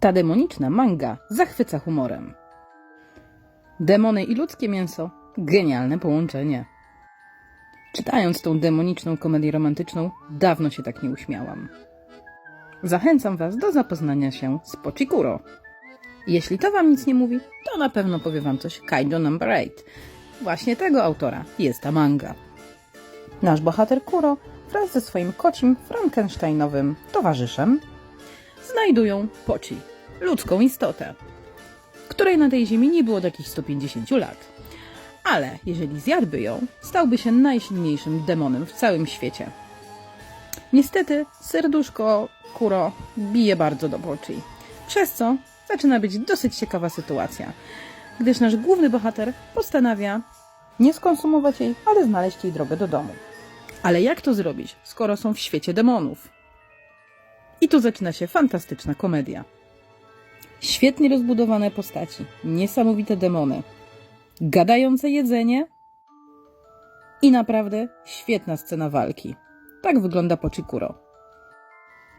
Ta demoniczna manga zachwyca humorem. Demony i ludzkie mięso genialne połączenie. Czytając tą demoniczną komedię romantyczną, dawno się tak nie uśmiałam. Zachęcam Was do zapoznania się z Pochikuro. Jeśli to Wam nic nie mówi, to na pewno powie Wam coś Kaijo Number 8. Właśnie tego autora jest ta manga. Nasz bohater Kuro wraz ze swoim kocim frankensteinowym towarzyszem znajdują Pochi, ludzką istotę, której na tej ziemi nie było od jakichś 150 lat. Ale jeżeli zjadłby ją, stałby się najsilniejszym demonem w całym świecie. Niestety serduszko Kuro bije bardzo do Pochi, przez co zaczyna być dosyć ciekawa sytuacja, gdyż nasz główny bohater postanawia nie skonsumować jej, ale znaleźć jej drogę do domu. Ale jak to zrobić, skoro są w świecie demonów? I tu zaczyna się fantastyczna komedia. Świetnie rozbudowane postaci, niesamowite demony, gadające jedzenie i naprawdę świetna scena walki. Tak wygląda Pochikuro.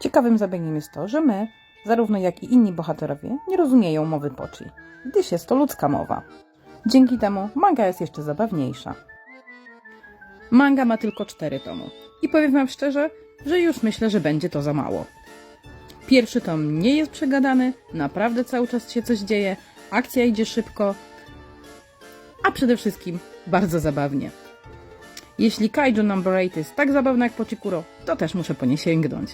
Ciekawym zabiegiem jest to, że my, zarówno jak i inni bohaterowie, nie rozumieją mowy Pochi, gdyż jest to ludzka mowa. Dzięki temu manga jest jeszcze zabawniejsza. Manga ma tylko cztery tomy. I powiem wam szczerze, że już myślę, że będzie to za mało. Pierwszy tom nie jest przegadany, naprawdę cały czas się coś dzieje, akcja idzie szybko, a przede wszystkim bardzo zabawnie. Jeśli Kaiju Number 8 jest tak zabawna jak Pochikuro, to też muszę po nie sięgnąć.